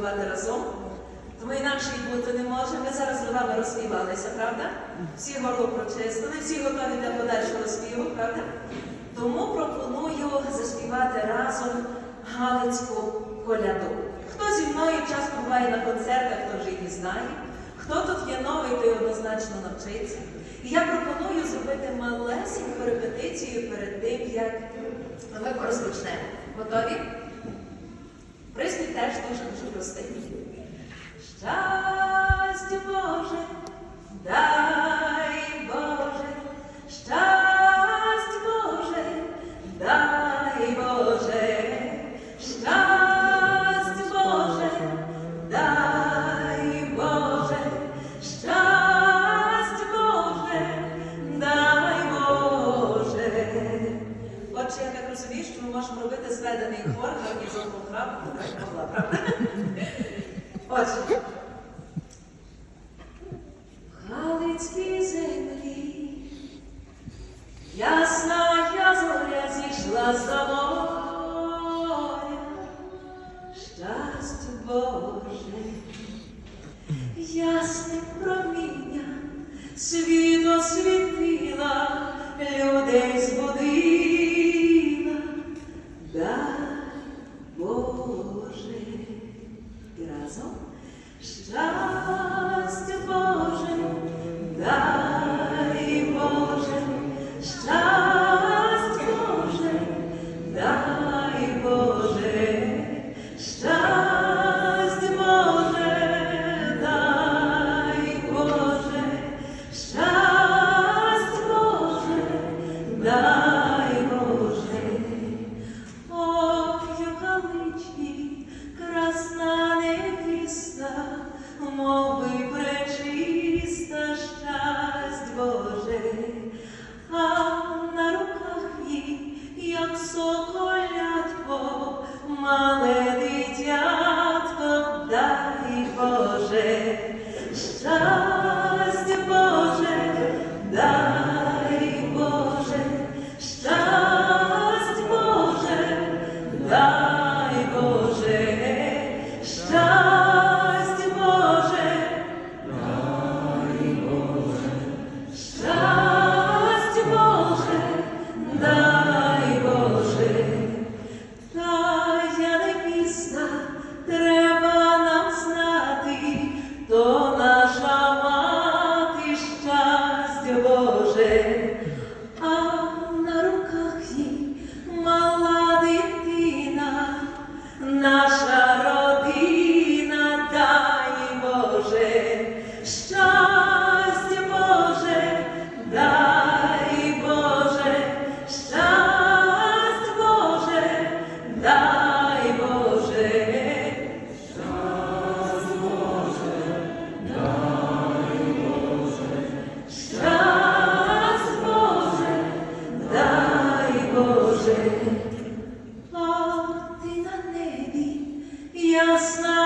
співати разом. Тому інакше і бути не може. Ми зараз з вами розспівалися, правда? Всі горло прочистили, всі готові для подальшого співу, правда? Тому пропоную заспівати разом Галицьку коляду. Хто зі мною часто буває на концертах, то вже її знає. Хто тут є новий, той однозначно навчиться. І я пропоную зробити малесеньку репетицію перед тим, як ми розпочнемо. Готові? Приспів теж дуже дуже простий. Щастя Боже, Отже, я так розумію, що ми можемо робити зведений хор, гарнізон програму, так? Могла, правда? Отже. Галицькій землі, ясна я зоря зійшла за моря, щастя Боже, ясне проміння, світ освітила, людей збудила, щастя Боже, дай Боже, щастя Боже, дай jasna.